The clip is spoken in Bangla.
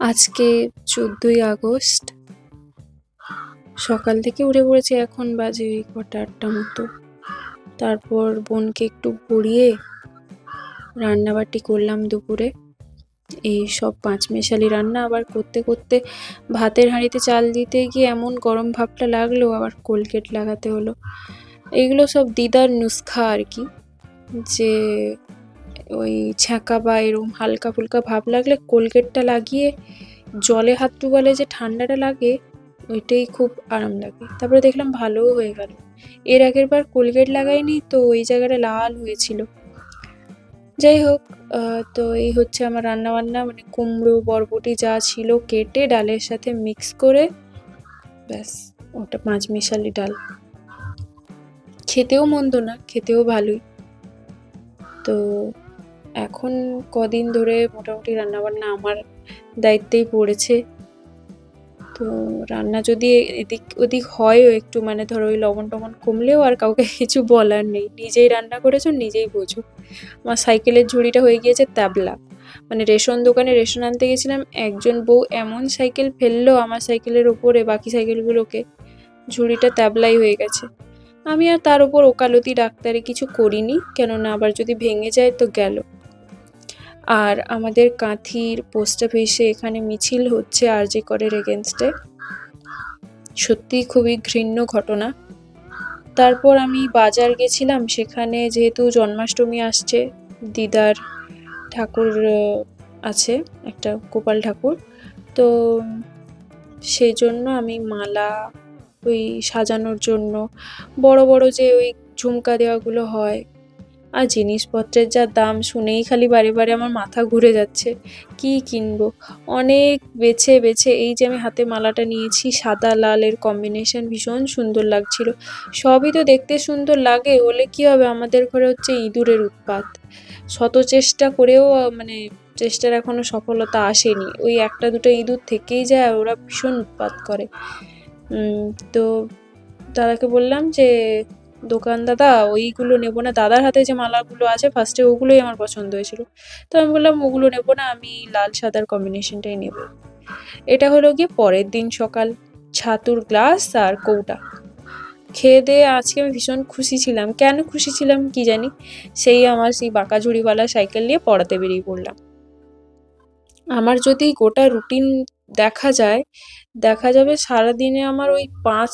আজকে চোদ্দোই আগস্ট। সকাল থেকে উঠে পড়েছি এখন বাজে কটা আটটা মতো। তারপর বোনকে একটু পড়িয়ে রান্নাবাটি করলাম দুপুরে। এই সব পাঁচমেশালি রান্না আবার করতে করতে ভাতের হাঁড়িতে চাল দিতে গিয়ে এমন গরম ভাবটা লাগল, আবার কোলগেট লাগাতে হলো। এইগুলো সব দিদার নুস্খা আর কি, যে ওই ছ্যাঁকা বা এরকম হালকা ফুলকা ভাব লাগলে কোলগেটটা লাগিয়ে জলে হাত ডুবালে যে ঠান্ডাটা লাগে, ওইটাই খুব আরাম লাগে। তারপরে দেখলাম ভালোও হয়ে গেল। এর আগের বার কোলগেট লাগাইনি তো ওই জায়গাটা লাল হয়েছিল। যাই হোক তো এই হচ্ছে আমার রান্না বান্না মানে কুমড়ো, বরবটি যা ছিল কেটে ডালের সাথে মিক্স করে ব্যাস, ওটা পাঁচ মিশালি ডাল। খেতেও মন্দ না, খেতেও ভালোই। তো এখন কদিন ধরে মোটামুটি রান্নাবান্না আমার দায়িত্বেই পড়েছে। তো রান্না যদি এদিক ওদিক হয়ও একটু মানে ধরো ওই লবণ টবণ কমলেও আর কাউকে কিছু বলার নেই। নিজেই রান্না করেছ, নিজেই বোঝো। আমার সাইকেলের ঝুড়িটা হয়ে গিয়েছে তাবলা। মানে রেশন দোকানে রেশন আনতে গেছিলাম, একজন বউ এমন সাইকেল ফেলল আমার সাইকেলের ওপরে, বাকি সাইকেলগুলোকে। ঝুড়িটা তাবলাই হয়ে গেছে। আমি আর তার উপর ওকালতি, ডাক্তারে কিছু করিনি। কেননা আবার যদি ভেঙে যায় তো গেল। আর আমাদের কাঁথির পোস্ট অফিসে এখানে মিছিল হচ্ছে আর আরজি করের এগেনস্টে সত্যিই খুবই ঘৃণ্য ঘটনা। তারপর আমি বাজার গেছিলাম, সেখানে যেহেতু জন্মাষ্টমী আসছে, দিদার ঠাকুর আছে, একটা গোপাল ঠাকুর। তো সেই জন্য আমি মালা ওই সাজানোর জন্য, বড় বড় যে ওই ঝুমকা দেওয়াগুলো হয় আর জিনিসপত্রের যা দাম শুনেই খালি বারে বারে আমার মাথা ঘুরে যাচ্ছে। কি কিনবো? অনেক বেছে বেছে এই যে আমি হাতে মালাটা নিয়েছি, সাদা লালের কম্বিনেশন ভীষণ সুন্দর লাগছিল। সবই তো দেখতে সুন্দর লাগে, হলে কি হবে? আমাদের ঘরে হচ্ছে ইঁদুরের উৎপাত। শত চেষ্টা করেও মানে চেষ্টার এখনও সফলতা আসেনি। ওই একটা দুটো ইঁদুর থেকেই যায় ওরা ভীষণ উৎপাত করে। তো দাদাকে বললাম যে দোকান দাদা, ওইগুলো নেব না। দাদার হাতে যে মালাগুলো আছে ফার্স্টে ওগুলোই আমার পছন্দ হয়েছিল। তো আমি বললাম, ওগুলো নেব না, আমি লাল সাদার কম্বিনেশনটাই নেব। এটা হলো গিয়ে পরের দিন সকাল, ছাতুর গ্লাস আর কৌটা। খেয়ে দিয়ে আজকে আমি ভীষণ খুশি ছিলাম। কেন খুশি ছিলাম কি জানি? সেই আমার সেই বাঁকা ঝুড়িওয়ালা সাইকেল নিয়ে পড়াতে বেরিয়ে পড়লাম। আমার যদি গোটা রুটিন দেখা যায়, দেখা যাবে সারাদিনে আমার ওই পাঁচ